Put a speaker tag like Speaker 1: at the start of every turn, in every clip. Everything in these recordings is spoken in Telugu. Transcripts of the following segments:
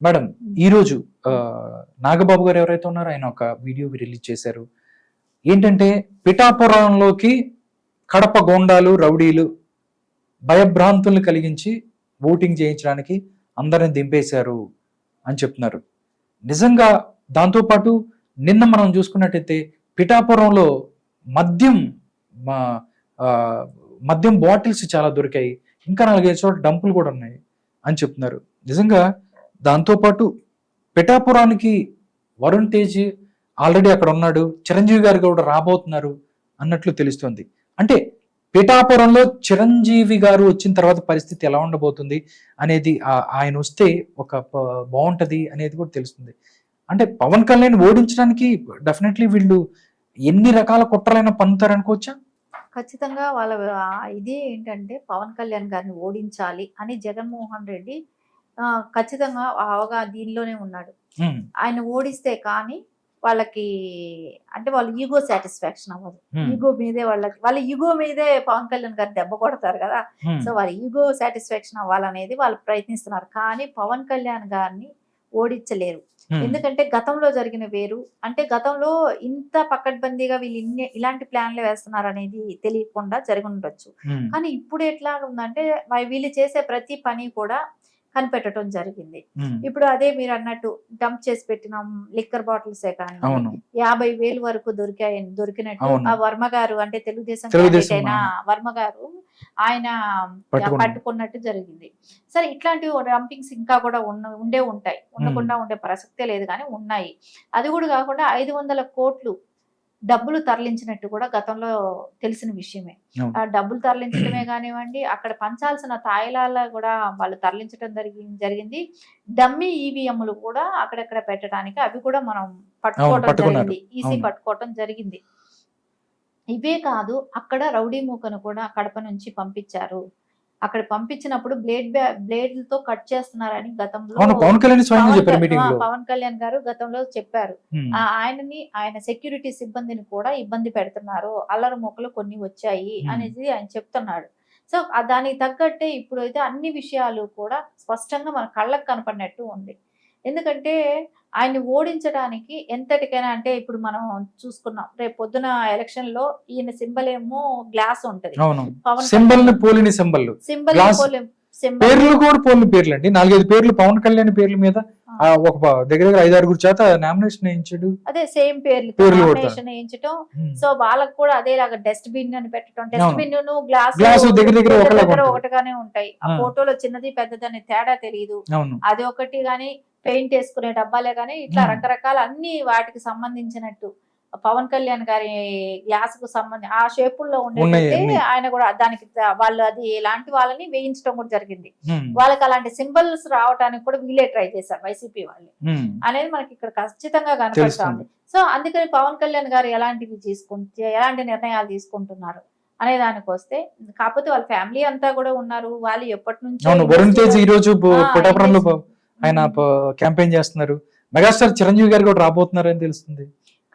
Speaker 1: మేడం ఈ రోజు ఆ, నాగబాబు గారు ఎవరైతే ఉన్నారో ఆయన ఒక వీడియో రిలీజ్ చేశారు. ఏంటంటే పిఠాపురంలోకి కడప గోండాలు రౌడీలు భయభ్రాంతుల్ని కలిగించి ఓటింగ్ చేయించడానికి అందరిని దింపేశారు అని చెప్తున్నారు. నిజంగా దాంతోపాటు నిన్న మనం చూసుకున్నట్టయితే పిఠాపురంలో మద్యం మద్యం బాటిల్స్ చాలా దొరికాయి. ఇంకా నాలుగైదు చోట్ల డంపులు కూడా ఉన్నాయి అని చెప్తున్నారు. నిజంగా దాంతోపాటు పిఠాపురానికి వరుణ్ తేజ్ ఆల్రెడీ అక్కడ ఉన్నాడు. చిరంజీవి గారు కూడా రాబోతున్నారు అన్నట్లు తెలుస్తుంది. అంటే పిఠాపురంలో చిరంజీవి గారు వచ్చిన తర్వాత పరిస్థితి ఎలా ఉండబోతుంది అనేది ఆయన వస్తే ఒక బాగుంటుంది అనేది కూడా తెలుస్తుంది. అంటే పవన్ కళ్యాణ్ ఓడించడానికి డెఫినెట్లీ వీళ్ళు ఎన్ని రకాల కుట్రలైన పన్నుతారు అనుకోవచ్చా?
Speaker 2: ఖచ్చితంగా వాళ్ళ ఇది ఏంటంటే పవన్ కళ్యాణ్ గారిని ఓడించాలి అని జగన్మోహన్ రెడ్డి ఖచ్చితంగా ఆ అవగా దీనిలోనే ఉన్నాడు. ఆయన ఓడిస్తే కానీ వాళ్ళకి అంటే వాళ్ళ ఈగో సాటిస్ఫాక్షన్ అవ్వదు. ఈగో మీదే వాళ్ళకి వాళ్ళ ఈగో మీదే పవన్ కళ్యాణ్ గారు దెబ్బ కొడతారు కదా. సో వాళ్ళ ఈగో సాటిస్ఫాక్షన్ అవ్వాలనేది వాళ్ళు ప్రయత్నిస్తున్నారు. కానీ పవన్ కళ్యాణ్ గారిని ఓడించలేరు. ఎందుకంటే గతంలో జరిగిన వేరు. అంటే గతంలో ఇంత పకడ్బందీగా వీళ్ళు ఇన్ని ఇలాంటి ప్లాన్లు వేస్తున్నారు అనేది తెలియకుండా జరిగి ఉండొచ్చు. కానీ ఇప్పుడు ఎట్లా ఉందంటే వీళ్ళు చేసే ప్రతి పని కూడా కనిపెట్టడం జరిగింది. ఇప్పుడు అదే మీరు అన్నట్టు డంప్ చేసి పెట్టిన లిక్కర్ బాటిల్సే కానీ యాభై వేలు వరకు దొరికాయి దొరికినట్టు. ఆ వర్మ గారు అంటే తెలుగుదేశం అయిన వర్మ గారు ఆయన. పట్టుకున్నట్టు జరిగింది. సరే ఇట్లాంటివి డంపింగ్స్ ఇంకా కూడా ఉన్న ఉండే ఉంటాయి. ఉండకుండా ఉండే ప్రసక్తే లేదు కానీ ఉన్నాయి. అది కూడా కాకుండా ఐదు వందల కోట్లు డబ్బులు తరలించినట్టు కూడా గతంలో తెలిసిన విషయమే. డబ్బులు తరలించడమే కానివ్వండి అక్కడ పంచాల్సిన తాయిలాల కూడా వాళ్ళు తరలించడం జరిగి జరిగింది. డమ్మీ ఈవీఎంలు కూడా అక్కడక్కడ పెట్టడానికి అవి కూడా మనం పట్టుకోవడం. జరిగింది. ఈసీ. పట్టుకోవడం జరిగింది. ఇవే కాదు అక్కడ రౌడీ మూకను కూడా కడప నుంచి పంపించారు. అక్కడ పంపించినప్పుడు బ్లేడ్ బ్లేడ్లతో కట్ చేస్తున్నారని గతంలో
Speaker 1: పవన్ కళ్యాణ్
Speaker 2: పవన్ గారు గతంలో చెప్పారు. ఆయనని ఆయన సెక్యూరిటీ సిబ్బందిని కూడా ఇబ్బంది పెడుతున్నారు. అల్లరి మొక్కలు కొన్ని వచ్చాయి. అనేది ఆయన చెప్తున్నాడు. సో దానికి తగ్గట్టే ఇప్పుడు అయితే అన్ని విషయాలు కూడా స్పష్టంగా మన కళ్ళకు కనపడినట్టు ఉంది. ఎందుకంటే ఆయన్ని ఓడించడానికి ఎంతటికైనా అంటే ఇప్పుడు మనం చూసుకున్నాం రేపు పొద్దున ఎలక్షన్లో ఈయన సింబల్ ఏమో గ్లాస్ ఉంటది. పవన్
Speaker 1: సింబల్ సింబల్ పేర్లు కూడా పోలిన పేర్లు అండి నాలుగైదు పేర్లు పవన్ కళ్యాణ్ పేర్ల మీద ఒక దగ్గర దగ్గర ఐదారుగురు చేత నామినేషన్ వేయించాడు
Speaker 2: అదే సేమ్ పేర్లు. నామినేషన్ వేయించడం సో వాళ్ళకి కూడా అదేలాగా డస్ట్ బిన్ అని పెట్టడం డస్ట్. బిన్ గ్లాస్
Speaker 1: Glass దగ్గర దగ్గర.
Speaker 2: ఒకటిగానే ఉంటాయి ఆ. ఫోటోలో చిన్నది పెద్దదని తేడా తెలియదు అది ఒకటి గాని పెయింట్ వేసుకునే డబ్బాలే గాని ఇట్లా. రకరకాల అన్ని వాటికి సంబంధించినట్టు పవన్ కళ్యాణ్ గారి గ్లాస్కు సంబంధించి ఆ షేపుల్లో
Speaker 1: అన్ని.
Speaker 2: ఆయన కూడా దానికి వాళ్ళు అది ఎలాంటి వాళ్ళని వేయించడం కూడా జరిగింది. వాళ్ళకి అలాంటి సింబల్స్ రావడానికి కూడా వీళ్ళే ట్రై చేశారు వైసీపీ వాళ్ళు. అనేది మనకి ఇక్కడ ఖచ్చితంగా కనపడుతుంది. సో అందుకని పవన్ కళ్యాణ్ గారు ఎలాంటివి తీసుకుంటే ఎలాంటి నిర్ణయాలు తీసుకుంటున్నారు అనే దానికి వస్తే కాకపోతే వాళ్ళ ఫ్యామిలీ అంతా కూడా ఉన్నారు. వాళ్ళు ఎప్పటి నుంచో
Speaker 1: ఈ రోజు ఆయన క్యాంపెయిన్ చేస్తున్నారు. మెగాస్టార్ చిరంజీవి గారు కూడా రాబోతున్నారు అని తెలుస్తుంది.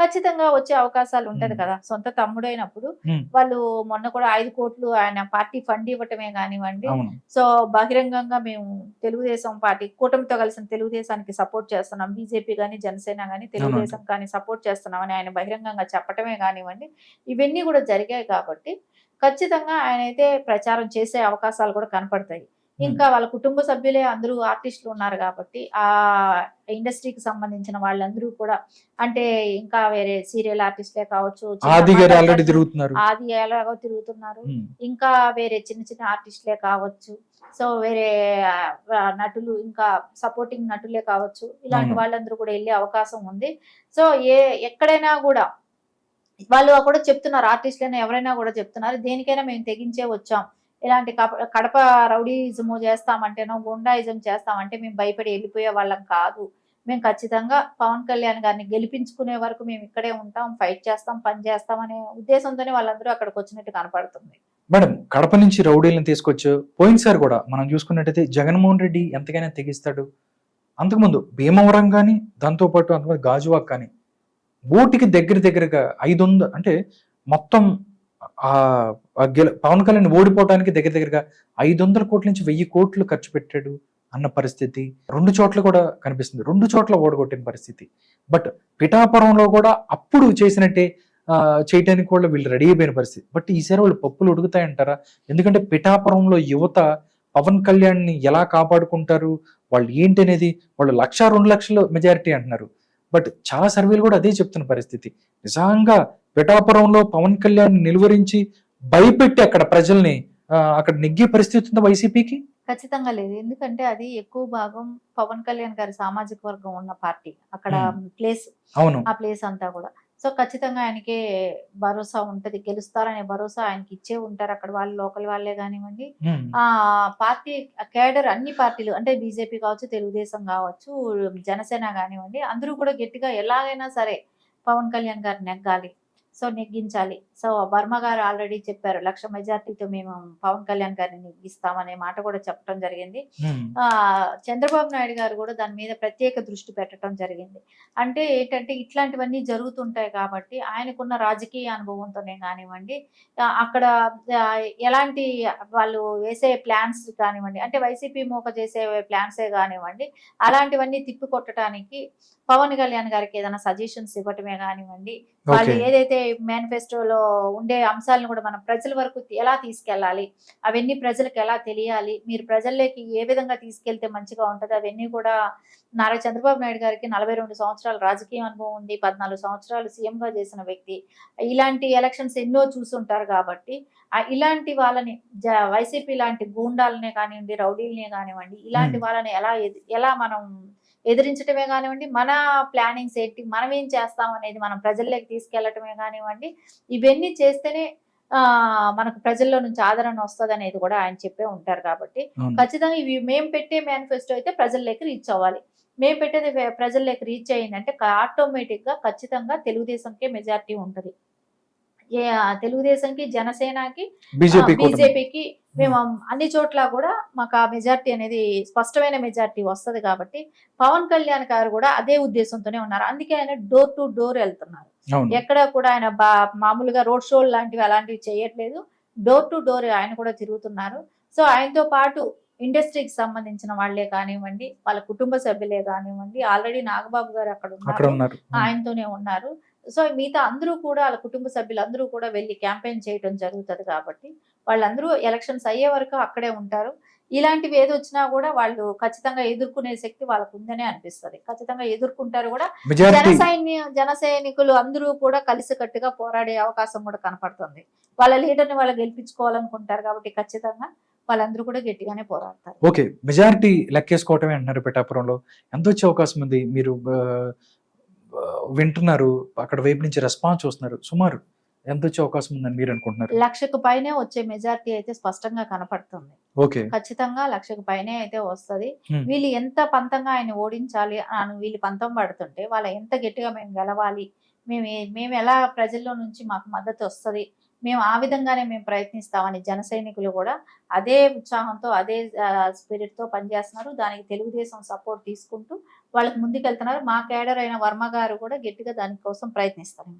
Speaker 2: ఖచ్చితంగా వచ్చే అవకాశాలు ఉంటది. కదా. సొంత తమ్ముడైనప్పుడు
Speaker 1: మ్మ్.
Speaker 2: వాళ్ళు మొన్న కూడా ఐదు కోట్లు ఆయన పార్టీ ఫండ్ ఇవ్వటమే కానివ్వండి. సో బహిరంగంగా మేము తెలుగుదేశం పార్టీ కూటమితో కలిసిన తెలుగుదేశానికి సపోర్ట్ చేస్తున్నాం. బీజేపీ కానీ జనసేన కానీ తెలుగుదేశం కానీ సపోర్ట్ చేస్తున్నామని ఆయన బహిరంగంగా చెప్పటమే కానివ్వండి. ఇవన్నీ కూడా జరిగాయి కాబట్టి ఖచ్చితంగా ఆయన అయితే ప్రచారం చేసే అవకాశాలు కూడా కనపడతాయి. ఇంకా వాళ్ళ కుటుంబ సభ్యులే అందరూ ఆర్టిస్టులు ఉన్నారు కాబట్టి ఆ ఇండస్ట్రీకి సంబంధించిన వాళ్ళందరూ కూడా అంటే ఇంకా వేరే సీరియల్ ఆర్టిస్టులే కావచ్చు
Speaker 1: ఆది తిరుగుతున్నారు.
Speaker 2: ఎలాగో తిరుగుతున్నారు. ఇంకా వేరే చిన్న చిన్న ఆర్టిస్టులే కావచ్చు సో వేరే నటులు ఇంకా సపోర్టింగ్ నటులే కావచ్చు ఇలాంటి. వాళ్ళందరూ కూడా వెళ్ళే అవకాశం ఉంది. సో ఏ ఎక్కడైనా కూడా వాళ్ళు కూడా చెప్తున్నారు ఆర్టిస్టులైనా ఎవరైనా కూడా చెప్తున్నారు దేనికైనా మేము తెగించే వచ్చాం. ఇలాంటి కప- కడప రౌడీజము చేస్తామంటేనో గుండాయిజం చేస్తామంటే మేము భయపడి వెళ్ళిపోయే వాళ్ళం కాదు. మేము ఖచ్చితంగా పవన్ కళ్యాణ్ గారిని గెలిపించుకునే వరకు మేము ఇక్కడే ఉంటాం ఫైట్ చేస్తాం పని చేస్తాం అనే ఉద్దేశంతోనే వాళ్ళందరూ అక్కడికి వచ్చినట్టు కనపడుతుంది.
Speaker 1: మేడం కడప నుంచి రౌడీలను తీసుకొచ్చు పోయినసారి కూడా మనం చూసుకున్నట్టయితే జగన్మోహన్ రెడ్డి ఎంతకైనా తెగిస్తాడు. అంతకుముందు భీమవరం కానీ దాంతోపాటు అంతకుముందు గాజువాక్ కానీ బోటికి దగ్గర దగ్గరగా ఐదు అంటే మొత్తం పవన్ కళ్యాణ్ ఓడిపోవడానికి దగ్గర దగ్గరగా ఐదు వందల కోట్ల నుంచి వెయ్యి కోట్లు ఖర్చు పెట్టాడు అన్న పరిస్థితి. రెండు చోట్ల కూడా కనిపిస్తుంది. రెండు చోట్ల ఓడగొట్టిన పరిస్థితి. బట్ పిఠాపురంలో కూడా అప్పుడు చేసినట్టే చేయటానికి కూడా వీళ్ళు రెడీ అయిపోయిన పరిస్థితి. బట్ ఈసారి వాళ్ళు పప్పులు ఉడుకుతాయంటారా? ఎందుకంటే పిఠాపురంలో యువత పవన్ కళ్యాణ్ని ఎలా కాపాడుకుంటారు? వాళ్ళు ఏంటి అనేది వాళ్ళు లక్ష రెండు లక్షల మెజారిటీ అంటున్నారు. బట్ చాలా సర్వేలు కూడా అదే చెప్తున్న పరిస్థితి. నిజంగా పిఠాపురంలో పవన్ కళ్యాణ్ నిలువరించి భయపెట్టి అక్కడ ప్రజల్ని అక్కడ నెగ్గే పరిస్థితి ఉందా వైసీపీకి?
Speaker 2: ఖచ్చితంగా లేదు. ఎందుకంటే అది ఎక్కువ భాగం పవన్ కళ్యాణ్ గారి సామాజిక వర్గం ఉన్న పార్టీ. అక్కడ. ప్లేస్.
Speaker 1: అవును.
Speaker 2: ఆ ప్లేస్ అంతా కూడా. సో ఖచ్చితంగా ఆయనకే భరోసా ఉంటది. గెలుస్తారనే భరోసా ఆయనకి ఇచ్చే ఉంటారు అక్కడ వాళ్ళు లోకల్ వాళ్ళే కానివ్వండి. ఆ పార్టీ కేడర్ అన్ని పార్టీలు అంటే బీజేపీ కావచ్చు తెలుగుదేశం కావచ్చు జనసేన కానివ్వండి అందరూ కూడా గట్టిగా ఎలాగైనా సరే పవన్ కళ్యాణ్ గారు నెగ్గాలి. సో నెగ్గించాలి. సో వర్మ గారు ఆల్రెడీ చెప్పారు లక్ష మెజార్టీతో మేము పవన్ కళ్యాణ్ గారిని నెగ్గిస్తామనే మాట కూడా చెప్పడం జరిగింది. ఆ చంద్రబాబు నాయుడు గారు కూడా దాని మీద ప్రత్యేక దృష్టి పెట్టడం జరిగింది. అంటే ఏంటంటే ఇట్లాంటివన్నీ జరుగుతుంటాయి కాబట్టి ఆయనకున్న రాజకీయ అనుభవంతోనే కానివ్వండి అక్కడ ఎలాంటి వాళ్ళు వేసే ప్లాన్స్ కానివ్వండి అంటే వైసీపీ మోక చేసే ప్లాన్సే కానివ్వండి అలాంటివన్నీ తిప్పికొట్టడానికి పవన్ కళ్యాణ్ గారికి ఏదైనా సజెషన్స్ ఇవ్వటమే కానివ్వండి వాళ్ళు ఏదైతే మేనిఫెస్టోలో ఉండే అంశాలను కూడా మనం ప్రజల వరకు ఎలా తీసుకెళ్ళాలి? అవన్నీ ప్రజలకు ఎలా తెలియాలి? మీరు ప్రజల్లోకి ఏ విధంగా తీసుకెళ్తే మంచిగా ఉంటుంది? అవన్నీ కూడా నారా చంద్రబాబు నాయుడు గారికి నలభై రెండు సంవత్సరాల రాజకీయ అనుభవం ఉంది పద్నాలుగు సంవత్సరాలు సీఎం గా చేసిన వ్యక్తి. ఇలాంటి ఎలక్షన్స్ ఎన్నో చూసుంటారు కాబట్టి ఇలాంటి వాళ్ళని వైసీపీ లాంటి గూండాలనే కానివ్వండి రౌడీలనే కానివ్వండి ఇలాంటి. వాళ్ళని ఎలా ఎలా మనం ఎదిరించడమే కానివ్వండి మన ప్లానింగ్స్ ఏంటి? మనం ఏం చేస్తాం అనేది మనం ప్రజల్లోకి తీసుకెళ్ళటమే కానివ్వండి. ఇవన్నీ చేస్తేనే ఆ మనకు ప్రజల్లో నుంచి ఆదరణ వస్తుంది అనేది కూడా ఆయన చెప్పే ఉంటారు కాబట్టి ఖచ్చితంగా ఇవి మేము పెట్టే మేనిఫెస్టో అయితే ప్రజల్లోకి రీచ్ అవ్వాలి. మేము పెట్టేది ప్రజల్లోకి రీచ్ అయ్యిందంటే ఆటోమేటిక్గా ఖచ్చితంగా తెలుగుదేశంకే మెజారిటీ ఉంటది. తెలుగుదేశంకి జనసేనకి బీజేపీకి మేము అన్ని చోట్ల కూడా మాకు ఆ మెజారిటీ అనేది స్పష్టమైన మెజారిటీ వస్తది కాబట్టి పవన్ కళ్యాణ్ గారు కూడా అదే ఉద్దేశంతోనే ఉన్నారు. అందుకే ఆయన డోర్ టు డోర్ వెళ్తున్నారు. ఎక్కడ కూడా ఆయన బా మామూలుగా రోడ్ షోలు లాంటివి అలాంటివి చేయట్లేదు. డోర్ టు డోర్ ఆయన కూడా తిరుగుతున్నారు. సో ఆయనతో పాటు ఇండస్ట్రీకి సంబంధించిన వాళ్ళే కానివ్వండి వాళ్ళ కుటుంబ సభ్యులే కానివ్వండి ఆల్రెడీ నాగబాబు గారు అక్కడ ఉన్నారు. ఆయనతోనే ఉన్నారు. సో మిగతా అందరూ కూడా వాళ్ళ కుటుంబ సభ్యులందరూ కూడా వెళ్ళి క్యాంపెయిన్ చేయడం జరుగుతుంది కాబట్టి వాళ్ళందరూ ఎలక్షన్స్ అయ్యే వరకు అక్కడే ఉంటారు. ఇలాంటివి ఏది వచ్చినా కూడా వాళ్ళు ఖచ్చితంగా ఎదుర్కొనే శక్తి వాళ్ళకు ఉందనే అనిపిస్తుంది. ఖచ్చితంగా ఎదుర్కొంటారు కూడా. జన సైన్య జన సైనికులు అందరూ కూడా కలిసికట్టుగా పోరాడే అవకాశం కూడా కనపడుతుంది. వాళ్ళ లీడర్ని వాళ్ళు గెలిపించుకోవాలనుకుంటారు కాబట్టి ఖచ్చితంగా వాళ్ళందరూ కూడా గట్టిగానే పోరాడతారు.
Speaker 1: ఓకే. మెజారిటీ లెక్కేసుకోవటమే అంటున్నారు పిఠాపురంలో. ఎంత వచ్చే అవకాశం ఉంది? మీరు వింటున్నారు అక్కడ వైపు నుంచి రెస్పాన్స్ చూస్తున్నారు. సుమారు ఎంత వచ్చే అవకాశం ఉందని మీరు అనుకుంటున్నారు?
Speaker 2: లక్షకు పైనే వచ్చే మెజారిటీ అయితే స్పష్టంగా కనపడుతుంది.
Speaker 1: ఓకే.
Speaker 2: ఖచ్చితంగా లక్షకు పైనే అయితే వస్తది. వీళ్ళు ఎంత పంతంగా ఆయన ఓడించాలి అని వీళ్ళు పంతం పడుతుంటే వాళ్ళ ఎంత గట్టిగా మేము గెలవాలి మేము మేము ఎలా ప్రజల్లో నుంచి మాకు మద్దతు వస్తది మేము ఆ విధంగానే మేము ప్రయత్నిస్తామని జన సైనికులు కూడా అదే ఉత్సాహంతో అదే స్పిరిట్తో పనిచేస్తున్నారు. దానికి తెలుగుదేశం సపోర్ట్ తీసుకుంటూ వాళ్ళకి ముందుకెళ్తున్నారు. మా కేడర్ అయిన వర్మ గారు కూడా గట్టిగా దానికోసం ప్రయత్నిస్తారు.